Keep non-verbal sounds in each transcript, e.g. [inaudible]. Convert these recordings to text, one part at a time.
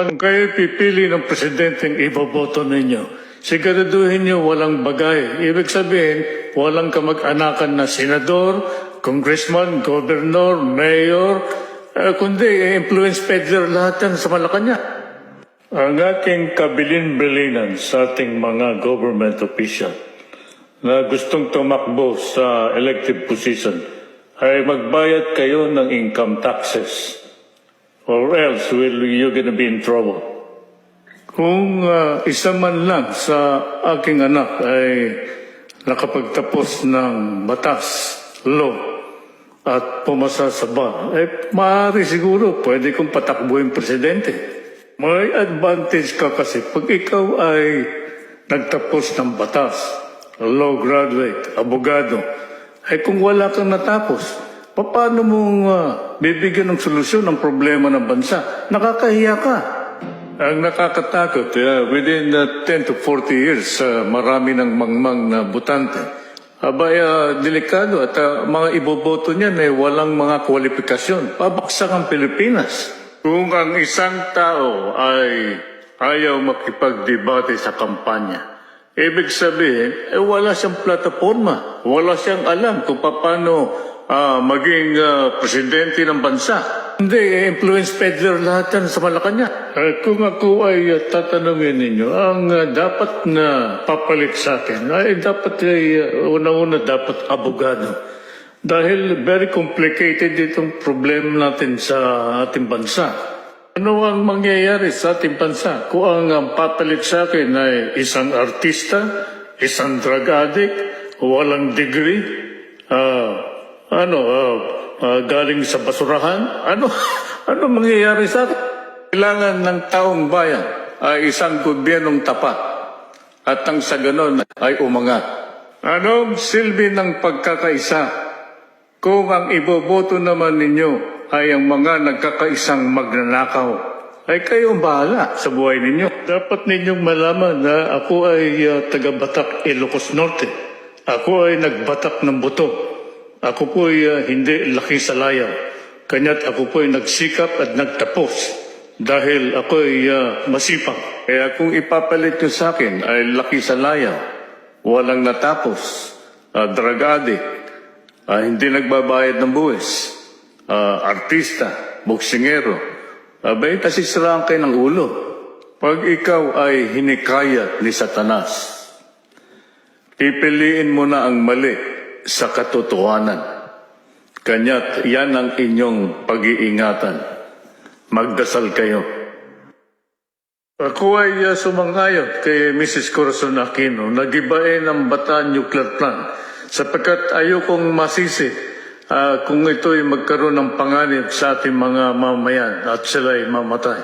Kung kayo pipili ng presidenteng iboboto ninyo, siguraduhin nyo walang bagay. Ibig sabihin, walang kamag-anakan na senador, congressman, governor, mayor, eh, kundi eh, influence peddler lahat yan sa Malacanang. Ang ating kabilin-bilinan sa ating mga government official na gustong tumakbo sa elective position ay magbayad kayo ng income taxes or else will you gonna be in trouble. Kung ah, isa man lang sa aking anak ay nakapagtapos ng batas, law, at pumasa sa bar, eh maaari siguro pwede kong patakbuhin presidente. May advantage ka kasi pag ikaw ay nagtapos ng batas, law graduate, abogado, ay kung wala kang natapos, paano mo ah, bibigyan ng solusyon ng problema ng bansa? Nakakahiya ka. Ang nakakatakot, uh, within uh, 10 to 40 years, uh, marami ng mangmang na butante. Abay, uh, delikado at uh, mga iboboto niyan ay walang mga kwalifikasyon. Pabaksak ang Pilipinas. Kung ang isang tao ay ayaw makipagdebate sa kampanya, ibig sabihin, eh, wala siyang plataforma. Wala siyang alam kung paano ah, maging ah, presidente ng bansa. Hindi, eh, influence peddler lahat yan sa Malacanang. Eh, kung ako ay uh, tatanungin ninyo, ang ah, dapat na papalit sa akin, ay dapat ay uh, una-una dapat abogado. Dahil very complicated itong problem natin sa ating bansa. Ano ang mangyayari sa ating bansa kung ang papalit sa akin ay isang artista, isang drug addict, walang degree, ah, ano, ah, ah, galing sa basurahan? Ano, [laughs] ano mangyayari sa akin? Kailangan ng taong bayan ay isang gobyernong tapat at ang sa ganon ay umangat. Anong silbi ng pagkakaisa kung ang iboboto naman ninyo ay ang mga nagkakaisang magnanakaw, ay kayong bahala sa buhay ninyo. Dapat ninyong malaman na ako ay uh, taga-Batak, Ilocos Norte. Ako ay nagbatak ng buto. Ako po ay uh, hindi laki sa layaw. Kanya't ako po ay nagsikap at nagtapos dahil ako ay uh, masipag. Kaya kung ipapalit nyo sa akin ay laki sa layaw, walang natapos, uh, drug addict, Ah, hindi nagbabayad ng buwis. Ah, artista, boksingero. Abay, tasisiraan kayo ng ulo. Pag ikaw ay hinikayat ni Satanas, pipiliin mo na ang mali sa katotohanan. Kanya't yan ang inyong pag-iingatan. Magdasal kayo. Ako ay uh, sumangayon kay Mrs. Corazon Aquino na gibain ang Bataan Nuclear Plant sapagkat ayokong masisi ah, kung ito'y magkaroon ng panganib sa ating mga mamayan at sila'y mamatay.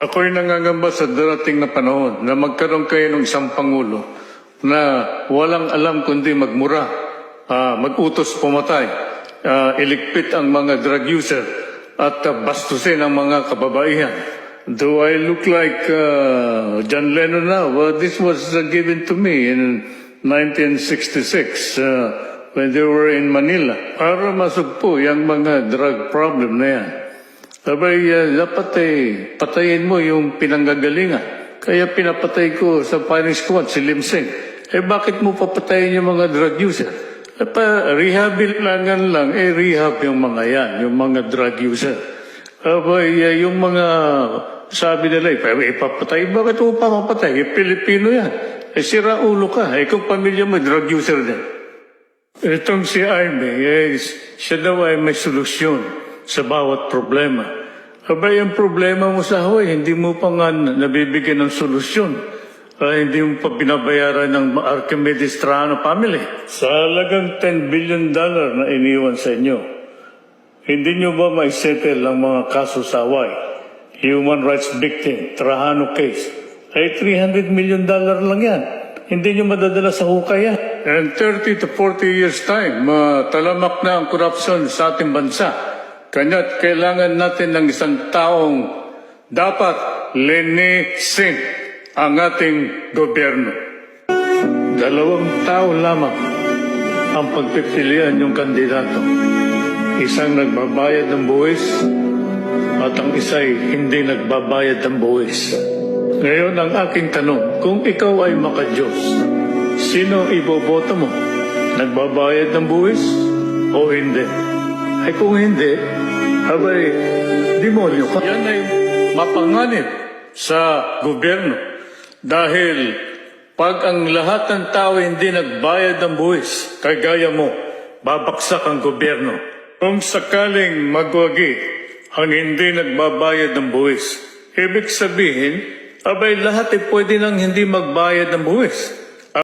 Ako'y nangangamba sa darating na panahon na magkaroon kayo ng isang Pangulo na walang alam kundi magmura, ah, mag-utos pumatay, ah, iligpit ang mga drug user at ah, bastusin ang mga kababaihan. Do I look like uh, John Lennon now? Well, this was uh, given to me in 1966 uh, when they were in Manila. Para masugpo yung mga drug problem na yan. Sabay, uh, dapat eh, patayin mo yung pinanggagalingan. Kaya pinapatay ko sa firing squad si Lim Sing. Eh bakit mo papatayin yung mga drug user? Eh, pa, rehabilitangan lang, eh rehab yung mga yan, yung mga drug user. Abay, uh, yung mga sabi nila, eh, ipapatay, bakit mo pa mapatay? Eh, Pilipino yan. Eh, sira ulo ka. Eh, kung pamilya mo, drug user din. Itong si Aimee, eh, siya daw ay may solusyon sa bawat problema. Abay, ang problema mo sa Hawaii, hindi mo pa nga nabibigyan ng solusyon. Ah, hindi mo pa binabayaran ng Archimedes Trano family. Sa halagang 10 billion dollar na iniwan sa inyo, hindi nyo ba may settle ang mga kaso sa Hawaii? Human rights victim, Trajano case, ay 300 million dollar lang yan. Hindi nyo madadala sa hukay yan. And 30 to 40 years time, matalamak na ang korupsyon sa ating bansa. Kanya't kailangan natin ng isang taong dapat linisin ang ating gobyerno. Dalawang tao lamang ang pagpipilian yung kandidato. Isang nagbabayad ng buwis at ang isa'y hindi nagbabayad ng buwis. Ngayon ang aking tanong, kung ikaw ay makajos, sino iboboto mo? Nagbabayad ng buwis o hindi? Ay kung hindi, abay, demonyo ka. Yan ay mapanganib sa gobyerno. Dahil pag ang lahat ng tao hindi nagbayad ng buwis, kagaya mo, babaksak ang gobyerno. Kung sakaling magwagi ang hindi nagbabayad ng buwis, ibig sabihin, abay lahat ay pwede nang hindi magbayad ng buwis.